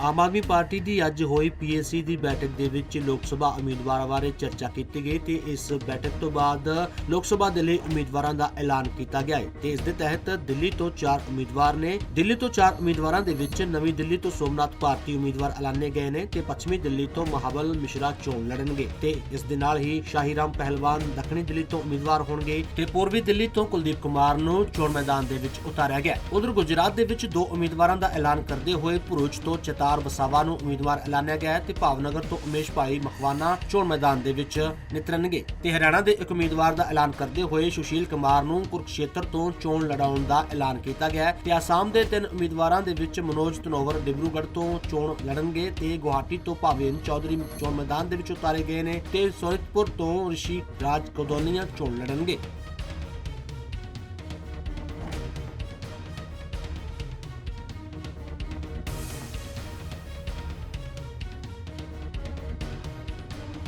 Aam Aadmi party ਦੀ ਅੱਜ ਹੋਈ PAC ਦੀ ਬੈਠਕ ਦੇ ਵਿੱਚ ਲੋਕ ਸਭਾ ਉਮੀਦਵਾਰਾਂ ਬਾਰੇ ਚਰਚਾ ਕੀਤੀ ਗਈ ਤੇ ਇਸ ਬੈਠਕ ਤੋਂ ਬਾਅਦ ਲੋਕ ਸਭਾ ਦੇ ਲਈ ਉਮੀਦਵਾਰਾਂ ਦਾ ਐਲਾਨ ਕੀਤਾ ਗਿਆ ਹੈ ਤੇ ਇਸ ਦੇ ਤਹਿਤ ਦਿੱਲੀ ਤੋਂ ਚਾਰ ਉਮੀਦਵਾਰ ਨੇ, ਦਿੱਲੀ ਤੋਂ ਚਾਰ ਉਮੀਦਵਾਰਾਂ ਦੇ ਵਿੱਚ ਨਵੀਂ ਦਿੱਲੀ ਤੋਂ ਸੋਮਨਾਥ ਭਾਰਤੀ ਉਮੀਦਵਾਰ ਐਲਾਨੇ ਗਏ ਨੇ ਤੇ ਪੱਛਮੀ ਦਿੱਲੀ ਤੋਂ ਮਹਾਬਲ ਮਿਸ਼ਰਾ ਚੋਣ ਲੜਨਗੇ ਤੇ ਇਸ ਦੇ ਨਾਲ ਹੀ ਸ਼ਾਹੀਰਾਮ ਪਹਿਲਵਾਨ ਦੱਖਣੀ ਦਿੱਲੀ ਤੋਂ ਉਮੀਦਵਾਰ ਹੋਣਗੇ ਤੇ ਪੂਰਬੀ ਦਿੱਲੀ ਤੋਂ ਕੁਲਦੀਪ ਕੁਮਾਰ ਨੂੰ ਚੋਣ ਮੈਦਾਨ ਦੇ ਵਿੱਚ ਉਤਾਰਿਆ ਗਿਆ। ਉਧਰ ਗੁਜਰਾਤ ਦੇ ਵਿੱਚ ਦੋ ਉਮੀਦਵਾਰਾਂ ਦਾ ਐਲਾਨ ਕਰਦੇ ਹੋਏ ਭਰੂਚ ਤੋਂ ਚਤਾਰ ਬਸਾਵਾ ਨੂੰ ਉਮੀਦਵਾਰ ਐਲਾਨਿਆ ਗਿਆ ਹੈ ਤੇ ਭਾਵਨਗਰ ਤੋਂ ਉਮੇਸ਼ ਭਾਈ ਮਖਵਾਨਾ ਚੋਣ ਮੈਦਾਨ ਦੇ ਵਿੱਚ ਨਿਤਰਨਗੇ ਤੇ ਹਰਿਆਣਾ ਦੇ ਇੱਕ ਉਮੀਦਵਾਰ ਦਾ ਐਲਾਨ ਕਰਦੇ ਹੋਏ ਸੁਸ਼ੀਲ ਕੁਮਾਰ ਨੂੰ ਕੁਰਕਸ਼ੇਤਰ ਤੋਂ ਚੋਣ ਲੜਾਉਣ ਦਾ ਐਲਾਨ ਕੀਤਾ ਗਿਆ ਹੈ ਤੇ ਆਸਾਮ ਦੇ ਤਿੰਨ ਉਮੀਦਵਾਰਾਂ ਦੇ ਵਿੱਚ ਮਨੋਜ ਤਨੋਵਰ ਡਿਬਰੂਗੜ੍ਹ ਤੋਂ ਚੋਣ ਲੜਨਗੇ ਤੇ ਗੁਹਾਟੀ ਤੋਂ ਭਾਵੇਨ ਚੌਧਰੀ ਚੋਣ ਮੈਦਾਨ ਦੇ ਵਿੱਚ ਉਤਾਰੇ ਗਏ ਨੇ ਤੇ ਸੋਨਿਤਪੁਰ ਤੋਂ ਰਿਸ਼ੀ ਰਾਜ ਕੋਦੋਨੀਆ ਚੋਣ ਲੜਨਗੇ।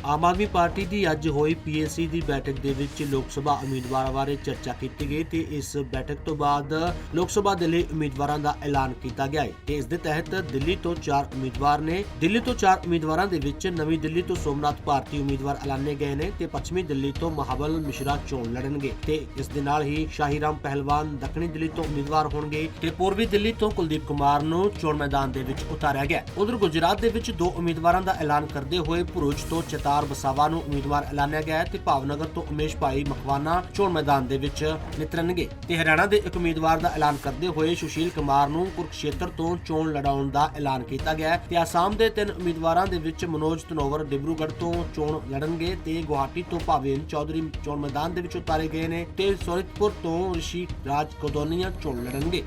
ਆਮ ਆਦਮੀ ਪਾਰਟੀ ਦੀ ਅੱਜ ਹੋਈ ਪੀਏਸੀ ਦੀ ਬੈਠਕ ਦੇ ਵਿੱਚ ਲੋਕ ਸਭਾ ਉਮੀਦਵਾਰਾਂ ਬਾਰੇ ਚਰਚਾ ਕੀਤੀ ਗਈ ਤੇ ਇਸ ਬੈਠਕ ਤੋਂ ਬਾਅਦ ਲੋਕ ਸਭਾ ਦੇ ਲਈ ਉਮੀਦਵਾਰਾਂ ਦਾ ਐਲਾਨ ਕੀਤਾ ਗਿਆ ਹੈ ਤੇ ਇਸ ਦੇ ਤਹਿਤ ਦਿੱਲੀ ਤੋਂ ਚਾਰ ਉਮੀਦਵਾਰ ਨੇ, ਦਿੱਲੀ ਤੋਂ ਚਾਰ ਉਮੀਦਵਾਰਾਂ ਦੇ ਵਿੱਚ ਨਵੀਂ ਦਿੱਲੀ ਤੋਂ ਸੋਮਨਾਥ ਭਾਰਤੀ ਉਮੀਦਵਾਰ ਐਲਾਨੇ ਗਏ ਨੇ ਤੇ ਪੱਛਮੀ ਦਿੱਲੀ ਤੋਂ ਮਹਾਬਲ ਮਿਸ਼ਰਾ ਚੋਣ ਲੜਨਗੇ ਤੇ ਇਸ ਦੇ ਨਾਲ ਹੀ ਸ਼ਾਹੀਰਾਮ ਪਹਿਲਵਾਨ ਦੱਖਣੀ ਦਿੱਲੀ ਤੋਂ ਉਮੀਦਵਾਰ ਹੋਣਗੇ ਤੇ ਪੂਰਬੀ ਦਿੱਲੀ ਤੋਂ ਕੁਲਦੀਪ ਕੁਮਾਰ ਨੂੰ ਚੋਣ ਮੈਦਾਨ ਦੇ ਵਿੱਚ ਉਤਾਰਿਆ ਗਿਆ। ਉਧਰ ਗੁਜਰਾਤ ਦੇ ਵਿੱਚ ਦੋ ਉਮੀਦਵਾਰਾਂ ਦਾ ਐਲਾਨ ਕਰਦੇ ਹੋਏ ਭਰੂਚ ਤੋਂ ਚਤਾਰ ਬਸਾਵਾ ਨੂੰ ਉਮੀਦਵਾਰ ਐਲਾਨਿਆ ਗਿਆ ਹੈ ਤੇ ਭਾਵਨਗਰ ਤੋਂ ਉਮੇਸ਼ ਭਾਈ ਮਖਵਾਨਾ ਚੋਣ ਮੈਦਾਨ ਦੇ ਵਿੱਚ ਨਿਤਰਨਗੇ ਤੇ ਹਰਿਆਣਾ ਦੇ ਇੱਕ ਉਮੀਦਵਾਰ ਦਾ ਐਲਾਨ ਕਰਦੇ ਹੋਏ ਸੁਸ਼ੀਲ ਕੁਮਾਰ ਨੂੰ ਕੁਰਕਸ਼ੇਤਰ ਤੋਂ ਚੋਣ ਲੜਾਉਣ ਦਾ ਐਲਾਨ ਕੀਤਾ ਗਿਆ ਹੈ ਤੇ ਆਸਾਮ ਦੇ ਤਿੰਨ ਉਮੀਦਵਾਰਾਂ ਦੇ ਵਿੱਚ ਮਨੋਜ ਤਨੋਵਰ ਡਿਬਰੂਗੜ੍ਹ ਤੋਂ ਚੋਣ ਲੜਨਗੇ ਤੇ ਗੁਹਾਟੀ ਤੋਂ ਭਾਵੇਨ ਚੌਧਰੀ ਚੋਣ ਮੈਦਾਨ ਦੇ ਵਿੱਚ ਉਤਾਰੇ ਗਏ ਨੇ ਤੇ ਸੋਨਿਤਪੁਰ ਤੋਂ ਰਿਸ਼ੀ ਰਾਜ ਕੋਦੋਨੀਆ ਚੋਣ ਲੜਨਗੇ।